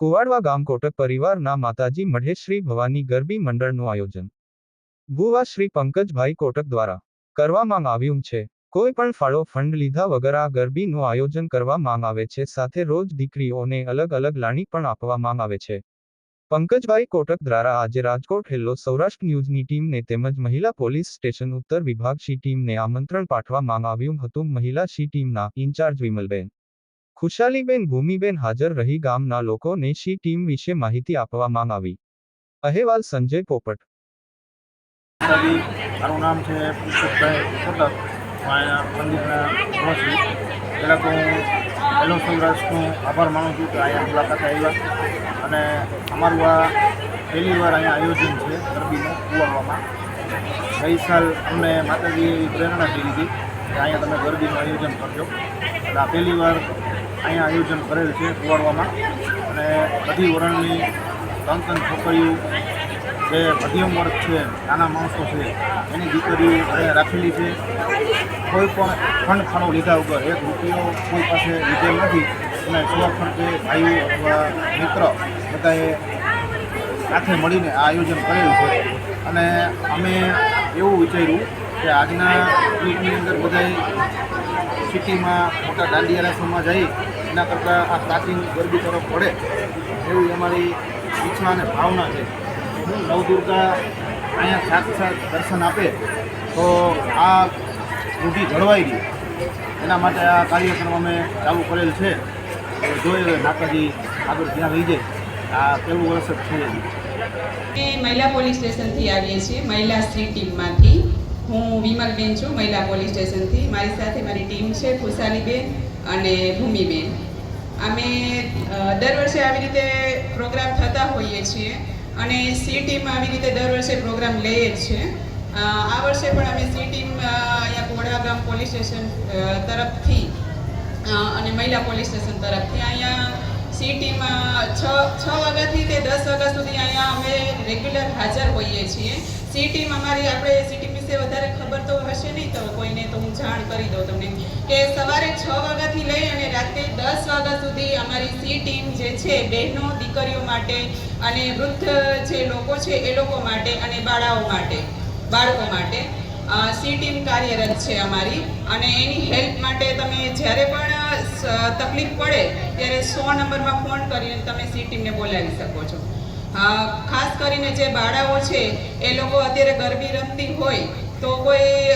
કુવાડવા ગામ કોટક પરિવારના માતાજી મઢે શ્રી ભવાની ગરબી મંડળનું આયોજન. ભુવા શ્રી પંકજભાઈ કોટક દ્વારા કરવામાં આવ્યું છે. કોઈ પણ ફાળો ફંડ લીધા વગર આ ગરબીનું આયોજન કરવામાં આવે છે. સાથે રોજ દીકરીઓને અલગ અલગ લાણી પણ આપવામાં આવે છે. પંકજભાઈ કોટક દ્વારા આજે રાજકોટ હેલ્લો સૌરાષ્ટ્ર ન્યૂઝની ટીમને તેમજ મહિલા પોલીસ સ્ટેશન ઉત્તર વિભાગ શી ટીમને આમંત્રણ પાઠવામાં આવ્યું હતું. મહિલા શી ટીમના ઇન્ચાર્જ વિમલબેન ખુશાલીબેન ભૂમિબેન હાજર રહી ગામના લોકોને શી ટીમ વિશે માહિતી આપવામાં આવી. અહેવાલ સંજય પોપટ. મારું નામ છે હું અહીંયા મંદિરના પ્રવાસી પહેલાં હું હેલો સૌરાષ્ટ્રનો આભાર માનું છું કે અહીંયા મુલાકાત આવ્યા. અને અમારું આ પહેલી વાર અહીંયા આયોજન છે ગરબીનું કુવામાં ગઈ સાલ અમને માતાજીએ પ્રેરણા કરી હતી કે અહીંયા તમે ગરબીનું આયોજન કરજો. એટલે આ પહેલી વાર અહીંયા આયોજન કરેલ છે કુવાડવામાં. અને બધી વરણની ત્રણ ત્રણ છોકરીઓ જે મધ્યમ વર્ગ છે, નાના માણસો છે, એની દીકરીઓ અહીંયા રાખેલી છે. કોઈ પણ ફંડ ફાળો લીધા વગર એક રૂપિયો કોઈ પાસે લીધેલ નથી. અને સ્વ કે ભાઈઓ અથવા મિત્ર બધાએ સાથે મળીને આ આયોજન કરેલું છે. અને અમે એવું વિચાર્યું કે આજના યુગની અંદર બધાએ સિટીમાં મોટા દાંડિયા રાસોમાં જઈ એના કરતાં આ પ્રાચીન ગરબી તરફ પડે એવી અમારી ઈચ્છા અને ભાવના છે. હું નવદુર્ગા અહીંયા સાક્ષાત દર્શન આપે તો આ રૂઢી જળવાઈ રહી એના માટે આ કાર્યક્રમ અમે ચાલુ કરેલ છે. જોઈએ હવે માતાજી આગળ ત્યાં લઈ જાય. આ પહેલું વર્ષ જ છે મહિલા પોલીસ સ્ટેશનથી આવીએ છીએ, મહિલા સ્ત્રી ટીમમાંથી. હું વિમલબેન છું, મહિલા પોલીસ સ્ટેશનથી. મારી સાથે મારી ટીમ છે, ખુશાલીબેન અને ભૂમિબેન. અમે દર વર્ષે આવી રીતે પ્રોગ્રામ થતા હોઈએ છીએ અને સી ટીમ આવી રીતે દર વર્ષે પ્રોગ્રામ લઈએ છે આ વર્ષે પણ અમે સી ટીમ અહીંયા કોઢા ગામ પોલીસ સ્ટેશન તરફથી અને મહિલા પોલીસ સ્ટેશન તરફથી અહીંયા સી ટીમમાં છ છ વાગ્યાથી તે દસ વાગ્યા સુધી અહીંયા અમે રેગ્યુલર હાજર હોઈએ છીએ. સી ટીમ અમારી, આપણે સી વિશે વધારે ખબર તો હશે નહીં તો કોઈને તો હું જાણ કરી દઉં તમને. કે સવારે છ વાગ્યાથી લઈ અને રાત્રે દસ વાગ્યા સુધી અમારી સી ટીમ જે છે, બહેનો, દીકરીઓ માટે અને વૃદ્ધ જે લોકો છે, એ લોકો માટે અને બાળાઓ માટે, બાળકો માટે સી ટીમ કાર્યરત છે અમારી. અને એની હેલ્પ માટે તમે જ્યારે પણ તકલીફ પડે, ત્યારે સો નંબરમાં ફોન કરીને તમે સી ટીમને બોલાવી શકો છો. ખાસ કરીને જે બાળાઓ છે એ લોકો અત્યારે ગરબી રમતી હોય તો કોઈ